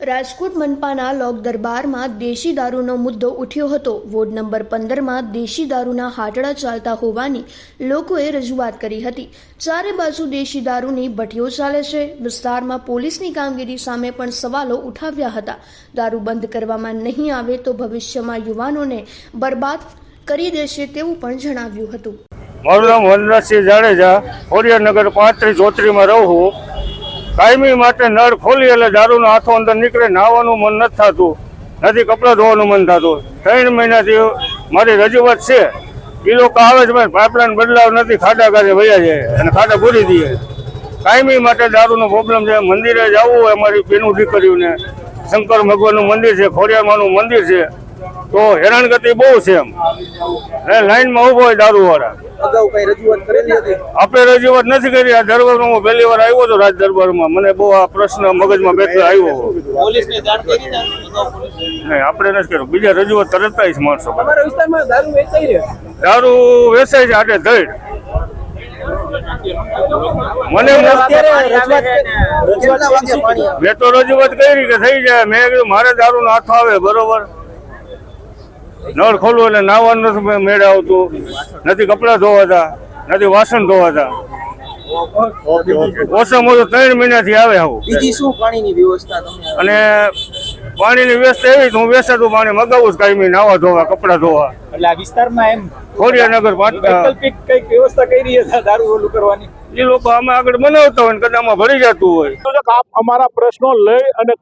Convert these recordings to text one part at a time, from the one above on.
રાજકોટ મનપાના લોક દરબારમાં દેશી દારૂનો મુદ્દો ઉઠ્યો હતો. વોર્ડ નંબર પંદરમાં દેશી દારૂના હાટડા ચાલતા હોવાની લોકોએ રજૂઆત કરી હતી. ચારે બાજુ દેશી દારૂની ભઠ્ઠીઓ ચાલે છે. વિસ્તારમાં પોલીસની કામગીરી સામે પણ સવાલો ઉઠાવ્યા હતા. દારૂ બંધ કરવામાં નહીં આવે તો ભવિષ્યમાં યુવાનોને બરબાદ કરી દેશે તેવું પણ જણાવ્યું હતું. મારું નામ વનરાજસિંહ જાડેજા. ખોડિયાનગર પાંત્રીસ ચોત્રીમાં રહું છું કાયમી માટે નળ ખોલી એટલે દારૂનો હાથો અંદર નીકળે, નાહવાનું મન નથી થતું. નથી કપડાં ધોવાનું મન થતું. ત્રણ મહિનાથી મારી રજૂઆત છે. એ લોકો આવે છે પણ પાઇપલાઇન બદલાવ નથી, ખાડા કાઢે વયા જાય અને ખાડા ભૂરી દઈએ કાયમી માટે દારૂનો પ્રોબ્લેમ છે. મંદિરે જવું હોય અમારી બેનું દીકરીઓને. શંકર ભગવાનનું મંદિર છે, ખોડિયારમાંનું મંદિર છે. તો હેરાનગતિ બહુ છે એમ. લાઈનમાં ઊભો હોય દારૂવાળા અગાઉ કઈ રજૂઆત કરેલી હતી? આપણે રજૂઆત નથી કરી. આ દરબારમાં હું પહેલી વાર આવ્યો હતો રાજ દરબારમાં મને બહુ આ પ્રશ્ન મગજમાં બેઠો આવ્યો ને નહીં આપણે નથી કર્યું. બીજા રજૂઆત તરત જ માણસો બધા. તમારા વિસ્તારમાં દારૂ દારૂ વેચાય છે આટે ધડ. મને મેં તો રજૂઆત કરી કે થઈ જાય. મેં કીધું મારે દારૂનો હાથો આવે બરોબર. નળ ખોલવું એટલે નાવાનું નથી મેળ આવતું. નથી કપડાં ધોવાતા નથી વાસણ ધોવાતા. ઓછામાં ઓછું ત્રણ મહિનાથી આવે આવું. બીજી શું પાણીની વ્યવસ્થા અને પાણીની વ્યવસ્થા એવી હું વેસાતું પાણી મગાવું છું કાયમી નાવા ધોવા કપડાં ધોવા. એટલે આ વિસ્તારમાં એમ ખોડિયાનગર વૈકલ્પિક કંઈક વ્યવસ્થા કરી છે દારૂ ઓલું કરવાની? એ લોકો અમે આગળ બનાવતા હોય ને કદાચ આમાં ભરી જતું હોય. તો અમારા પ્રશ્નો લઈ અને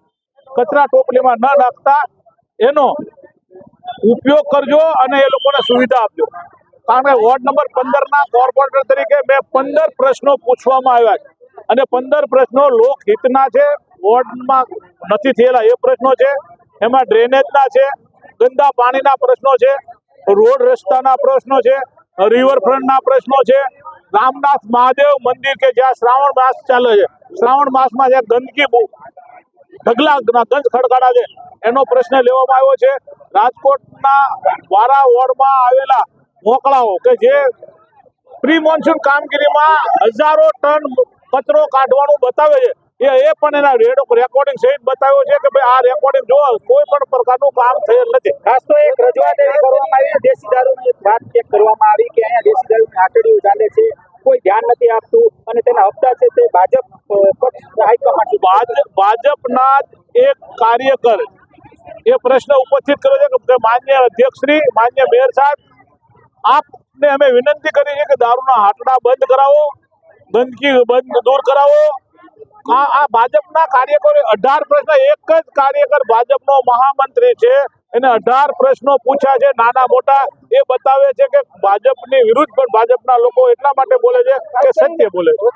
કચરા ટોપલીમાં ન નાખતા એનો ઉપયોગ કરજો અને એ લોકોને સુવિધા આપજો. કારણ કે વોર્ડ નંબર પંદરના કોર્પોરેટર તરીકે મેં પંદર પ્રશ્નો પૂછવામાં આવ્યા છે. અને પંદર પ્રશ્નો લોકહિતના છે, વોર્ડમાં નથી થયેલા એ પ્રશ્નો છે, એમાં ડ્રેનેજના છે, ગંદા પાણીના પ્રશ્નો છે, રોડ રસ્તાના પ્રશ્નો છે, રિવરફ્રન્ટના પ્રશ્નો છે, રામનાથ મહાદેવ મંદિર કે જ્યાં શ્રાવણ માસ ચાલે છે. શ્રાવણ માસમાં જ્યાં ગંદકી બહુ, ઢગલા ગંજ ખડકાડા છે, એનો પ્રશ્ન લેવામાં આવ્યો છે. રાજકોટના વારા વોર્ડમાં આવેલા મોકળાઓ કે જે પ્રી મોન્સૂન કામગીરીમાં હજારો ટન કચરો કાઢવાનું બતાવે છે. એ એ પણ એના રેકોર્ડિંગ સહિત બતાવ્યો છે કે ભાઈ આ રેકોર્ડિંગ જો કોઈ પણ પ્રકારનું કામ થયેલ નથી. ખાસ તો એક રજૂઆત એવી કરવામાં આવી દેશી દારૂની વાત ચેક કરવામાં આવી કે અહીંયા દેશી દારૂની આટડીઓ ચાલે છે કોઈ ધ્યાન નથી આપતું અને તેના હપ્તા છે તે ભાજપ પક્ષ હાઈકમાન્ડ ભાજપના એક કાર્યકર એ પ્રશ્ન ઉપસ્થિત કર્યો છે કે માન્ય અધ્યક્ષશ્રી માન્ય મેયર સાહેબ આપને અમે વિનંતી કરી છે કે દારૂના હાટડા બંધ કરાવો ગંદકી બંધ દૂર કરાવો. આ આ ભાજપના કાર્યકરો અઢાર પ્રશ્ન એક જ કાર્યકર ભાજપનો મહામંત્રી છે. એને અઢાર પ્રશ્નો પૂછ્યા છે નાના મોટા. એ બતાવે છે કે ભાજપની વિરુદ્ધ પણ ભાજપના લોકો એટલા માટે બોલે છે કે સત્ય બોલે છે?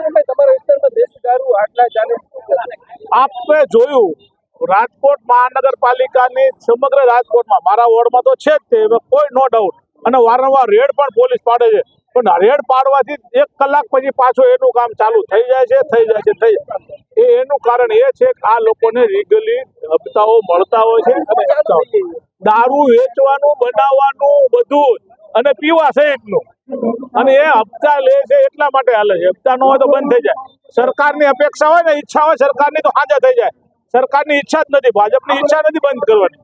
આપે જોયું. રાજકોટ મહાનગરપાલિકાની સમગ્ર રાજકોટમાં, મારા વોર્ડમાં તો છે જ તે કોઈ નો ડાઉટ અને વારંવાર રેડ પણ પોલીસ પાડે છે. પણ રેડ પાડવાથી એક કલાક પછી પાછું એનું કામ ચાલુ થઈ જાય છે, થઈ જાય છે, થઈ એ એનું કારણ એ છે કે આ લોકોને લીગલી હપ્તાઓ મળતા હોય છે દારૂ વેચવાનું, બનાવવાનું, બધું અને પીવા સહિતનું. અને એ હપ્તા લે છે એટલા માટે હાલે છે. હપ્તા ન હોય તો બંધ થઈ જાય. સરકારની અપેક્ષા હોય ને ઈચ્છા હોય, સરકારની તો હાજર થઈ જાય. સરકારની ઈચ્છા જ નથી ભાજપની ઈચ્છા નથી બંધ કરવાની.